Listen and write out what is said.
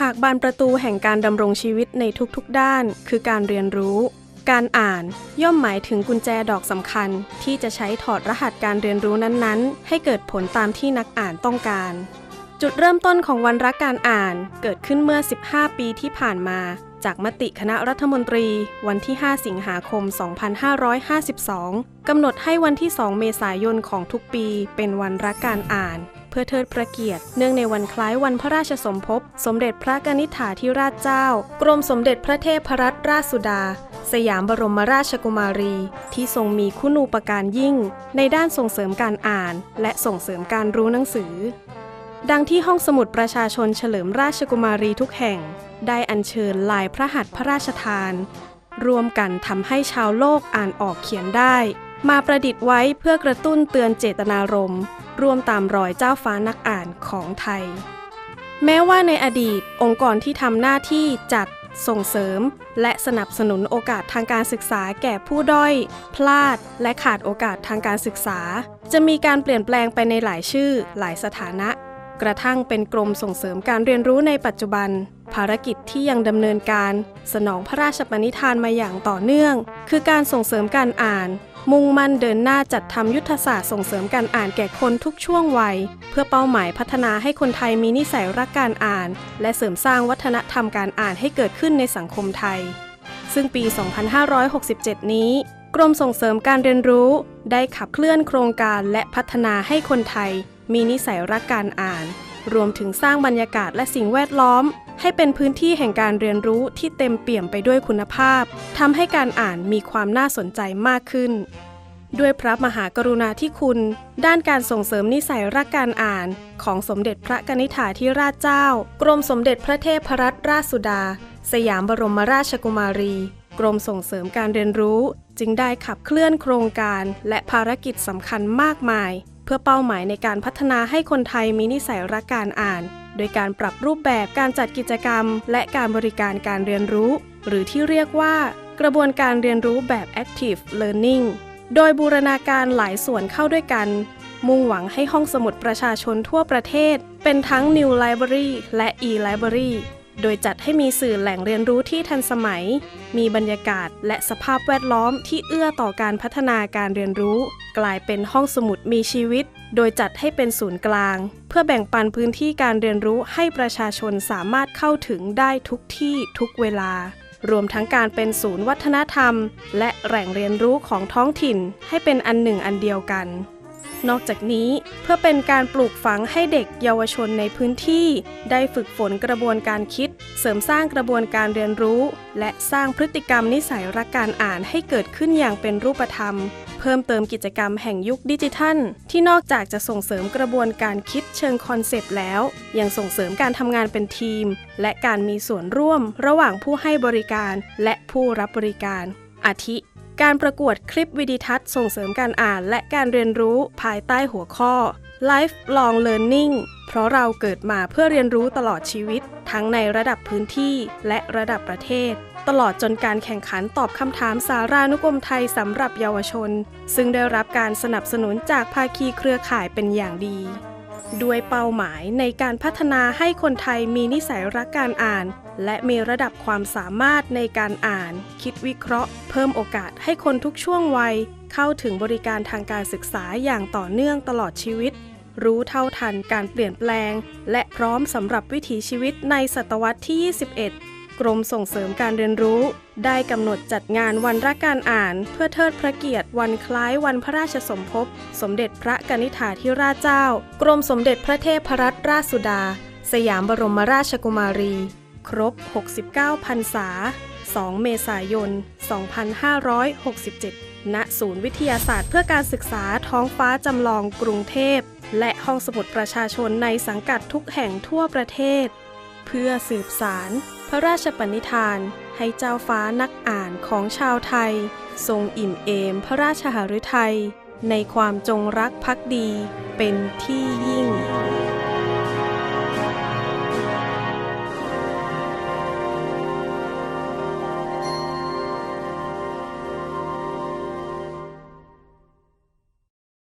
หากบานประตูแห่งการดำรงชีวิตในทุกๆด้าน คือการเรียนรู้ การอ่านย่อมหมายถึงกุญแจดอกสำคัญ ที่จะใช้ถอดรหัสการเรียนรู้นั้นๆ ให้เกิดผลตามที่นักอ่านต้องการ จุดเริ่มต้นของวันรักการอ่านเกิดขึ้นเมื่อ 15 ปีที่ผ่านมา จากมติคณะรัฐมนตรีวันที่ 5 สิงหาคม 2552 กำหนดให้วันที่ 2 เมษายนของทุกปีเป็นวันรักการอ่าน เพื่อเทิดพระเกียรติ เนื่องในวันคล้ายวันพระราชสมภพ สมเด็จพระกนิษฐาธิราชเจ้า กรมสมเด็จพระเทพรัตนราชสุดา สยามบรมราชกุมารี ที่ทรงมีคุณูปการยิ่ง ในด้านส่งเสริมการอ่าน และส่งเสริมการรู้หนังสือ ดังที่ห้องสมุดประชาชนเฉลิมราชกุมารีทุกแห่ง ได้อัญเชิญลายพระหัตถ์พระราชทาน รวมกันทำให้ชาวโลกอ่านออกเขียนได้ มาประดิษฐ์ไว้เพื่อกระตุ้นเตือนเจตนารมณ์ร่วมตามรอยเจ้าฟ้านักอ่านของไทย แม้ว่าในอดีตองค์กรที่ทำหน้าที่จัดส่งเสริม และสนับสนุนโอกาสทางการศึกษาแก่ผู้ด้อย พลาด และขาดโอกาสทางการศึกษา จะมีการเปลี่ยนแปลงไปในหลายชื่อ หลายสถานะ กระทั่งเป็นกรมส่งเสริมการเรียนรู้ในปัจจุบัน ภารกิจที่ยังดำเนินการ สนองพระราชปณิธานมาอย่างต่อเนื่อง คือการส่งเสริมการอ่าน มุ่งมั่นเดินหน้าจัดทำยุทธศาสตร์ส่งเสริมการอ่านแก่คนทุกช่วงวัย เพื่อเป้าหมายพัฒนาให้คนไทยมีนิสัยรักการอ่าน และเสริมสร้างวัฒนธรรมการอ่านให้เกิดขึ้นในสังคมไทย ซึ่งปี 2567 นี้กรมส่งเสริมการเรียนรู้ ได้ขับเคลื่อนโครงการและพัฒนาให้คนไทย มีนิสัยรักการอ่าน รวมถึงสร้างบรรยากาศและสิ่งแวดล้อม ให้เป็นพื้นที่แห่งการเรียนรู้ที่เต็มเปี่ยมไปด้วยคุณภาพทำให้การอ่านมีความน่าสนใจมากขึ้น ด้วยพระมหากรุณาธิคุณ ด้านการส่งเสริมนิสัยรักการอ่าน ของสมเด็จพระกนิษฐาธิราชเจ้า กรมสมเด็จพระเทพรัตนราชสุดา สยามบรมราชกุมารีกรมส่งเสริมการเรียนรู้ จึงได้ขับเคลื่อนโครงการและภารกิจสำคัญมากมาย เพื่อเป้าหมายในการพัฒนาให้คนไทยมีนิสัยรักการอ่าน โดยการปรับรูปแบบการจัดกิจกรรม และการบริการการเรียนรู้ หรือที่เรียกว่า กระบวนการเรียนรู้แบบ active learning โดยบูรณาการหลายส่วนเข้าด้วยกัน มุ่งหวังให้ห้องสมุดประชาชนทั่วประเทศ เป็นทั้ง New Library และ e-Library โดยจัดให้มีสื่อแหล่งเรียนรู้ที่ทันสมัย มีบรรยากาศและสภาพแวดล้อมที่เอื้อต่อการพัฒนาการเรียนรู้ กลายเป็นห้องสมุดมีชีวิต โดยจัดให้เป็นศูนย์กลาง เพื่อแบ่งปันพื้นที่การเรียนรู้ให้ประชาชนสามารถเข้าถึงได้ทุกที่ทุกเวลารวมทั้งการเป็นศูนย์วัฒนธรรม และแหล่งเรียนรู้ของท้องถิ่นให้เป็นอันหนึ่งอันเดียวกัน นอกจากนี้เพื่อเป็นการปลูกฝังให้เด็กเยาวชนในพื้นที่ ได้ฝึกฝนกระบวนการคิด เสริมสร้างกระบวนการเรียนรู้ และสร้างพฤติกรรมนิสัยรักการอ่านให้เกิดขึ้นอย่างเป็นรูปธรรม เพิ่มเติมกิจกรรมแห่งยุคดิจิทัล ที่นอกจากจะส่งเสริมกระบวนการคิดเชิงคอนเซปต์แล้ว ยังส่งเสริมการทำงานเป็นทีม และการมีส่วนร่วม ระหว่างผู้ให้บริการ และผู้รับบริการ อาทิ การประกวดคลิปวิดีทัศน์ส่งเสริมการอ่านและการเรียนรู้ภายใต้หัวข้อ Lifelong Learning เพราะเราเกิดมาเพื่อเรียนรู้ตลอดชีวิต ทั้งในระดับพื้นที่และระดับประเทศ ตลอดจนการแข่งขันตอบคำถามสารานุกรมไทยสำหรับเยาวชน ซึ่งได้รับการสนับสนุนจากภาคีเครือข่ายเป็นอย่างดี ด้วยเป้าหมายในการพัฒนาให้คนไทยมีนิสัยรักการอ่าน และมีระดับความสามารถในการอ่าน คิดวิเคราะห์ เพิ่มโอกาสให้คนทุกช่วงวัย เข้าถึงบริการทางการศึกษาอย่างต่อเนื่องตลอดชีวิต รู้เท่าทันการเปลี่ยนแปลง และพร้อมสำหรับวิถีชีวิตในศตวรรษที่ 21 กรมส่งเสริมการเรียนรู้ ได้กำหนดจัดงานวันรักการอ่าน เพื่อเทิดพระเกียรติวันคล้ายวันพระราชสมภพ สมเด็จพระกนิษฐาธิราชเจ้า กรมสมเด็จพระเทพรัตนราชสุดา สยามบรมราชกุมารี ครบ 69 พรรษา 2 เมษายน 2567 ณ ศูนย์วิทยาศาสตร์เพื่อการศึกษาท้องฟ้าจำลองกรุงเทพ และห้องสมุดประชาชนในสังกัดทุกแห่งทั่วประเทศ เพื่อสืบสาร พระราชปณิธาน ให้เจ้าฟ้านักอ่านของชาวไทย ทรงอิ่มเอมพระราชหฤทัยในความจงรักภักดีเป็นที่ยิ่ง